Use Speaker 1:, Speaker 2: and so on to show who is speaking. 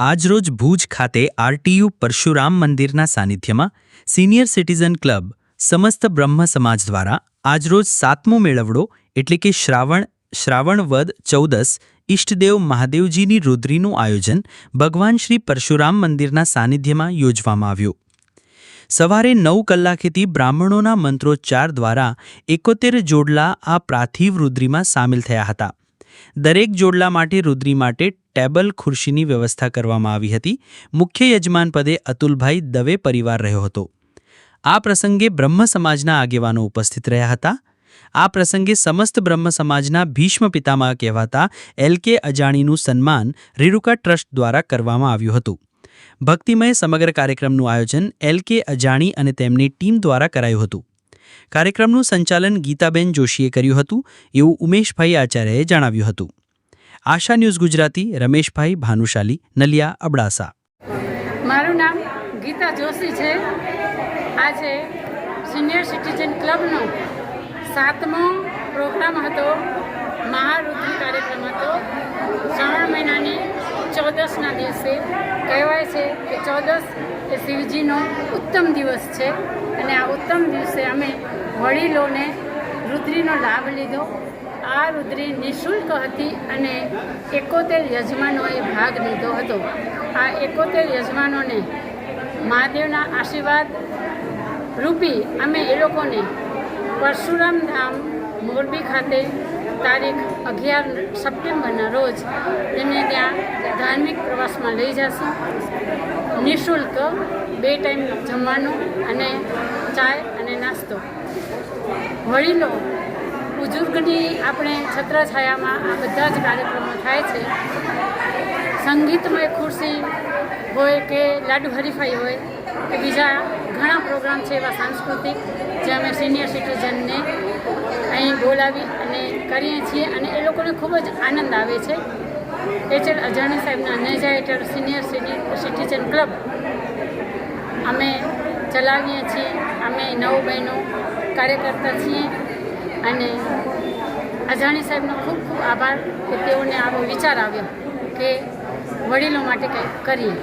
Speaker 1: આજરોજ ભુજ ખાતે આરટીયુ પરશુરામ મંદિરના સાનિધ્યમાં સિનિયર સિટીઝન ક્લબ સમસ્ત બ્રહ્મ સમાજ દ્વારા આજરોજ સાતમો મેળવડો એટલે કે શ્રાવણ શ્રાવણ વદ ચૌદસ ઇષ્ટદેવ મહાદેવજીની રુદ્રીનું આયોજન ભગવાન શ્રી પરશુરામ મંદિરના સાનિધ્યમાં યોજવામાં આવ્યું. સવારે નવ કલાકેથી બ્રાહ્મણોના મંત્રોચ્ચાર દ્વારા એકોતેર જોડલા આ પ્રાથિવ રુદ્રીમાં સામેલ થયા હતા. દરેક જોડલા માટે રુદ્રી માટે ટેબલ ખુરશીની વ્યવસ્થા કરવામાં આવી હતી. મુખ્ય યજમાન પદે અતુલભાઈ દવે પરિવાર રહ્યો હતો. આ પ્રસંગે બ્રહ્મ સમાજના આગેવાનો ઉપસ્થિત રહ્યા હતા. આ પ્રસંગે સમસ્ત બ્રહ્મ સમાજના ભીષ્મ પિતામાં કહેવાતા એલ કે અજાણીનું સન્માન રેરુકા ટ્રસ્ટ દ્વારા કરવામાં આવ્યું હતું. ભક્તિમય સમગ્ર કાર્યક્રમનું આયોજન એલ કે અજાણી અને તેમની ટીમ દ્વારા કરાયું હતું. કાર્યક્રમનું સંચાલન ગીતાબેન જોશીએ કર્યું હતું, એવું ઉમેશભાઈ આચાર્યએ જણાવ્યું હતું. આશા ન્યૂઝ ગુજરાતી, રમેશભાઈ ભાનુશાલી, નલિયા અબડાસા.
Speaker 2: મારું નામ ગીતા જોશી છે. આજે સિનિયર સિટીઝન ક્લબનો સાતમો પ્રોગ્રામ હતો મહારુદ્રી કાર્યક્રમ હતો. શ્રાવણ મહિનાની ચૌદસના દિવસે કહેવાય છે કે ચૌદસ એ શિવજીનો ઉત્તમ દિવસ છે. અને આ ઉત્તમ દિવસે અમે વડીલોને રુદ્રીનો લાભ લીધો. આ રુદ્રી નિઃશુલ્ક હતી અને એકોતેર યજમાનોએ ભાગ લીધો હતો. આ એકોતેર યજમાનોને મહાદેવના આશીર્વાદ રૂપી અમે એ લોકોને પરશુરામ ધામ મોરબી ખાતે તારીખ અગિયાર સપ્ટેમ્બરના રોજ તેમને ત્યાં ધાર્મિક પ્રવાસમાં લઈ જશું. નિઃશુલ્ક બે ટાઈમ જમવાનું અને ચાય અને નાસ્તો. વડીલો, બુઝુર્ગની આપણે છત્રછાયામાં આ બધા જ કાર્યક્રમો થાય છે. સંગીતમય ખુરશી હોય કે લાડુ હરીફાઈ હોય કે બીજા ઘણા પ્રોગ્રામ છે એવા સાંસ્કૃતિક, જે અમે સિનિયર સિટીઝનને અહીં બોલાવી અને કરીએ છીએ અને એ લોકોને ખૂબ જ આનંદ આવે છે. એચએલ અજાણી સાહેબના નેજા હેઠળ સિનિયર સિટીઝન ક્લબ અમે ચલાવીએ છીએ. અમે નવ બહેનો કાર્યકર્તા છીએ અને અજાણી સાહેબનો ખૂબ ખૂબ આભાર કે તેઓને આવો વિચાર આવ્યો કે વડીલો માટે કંઈક કરીએ.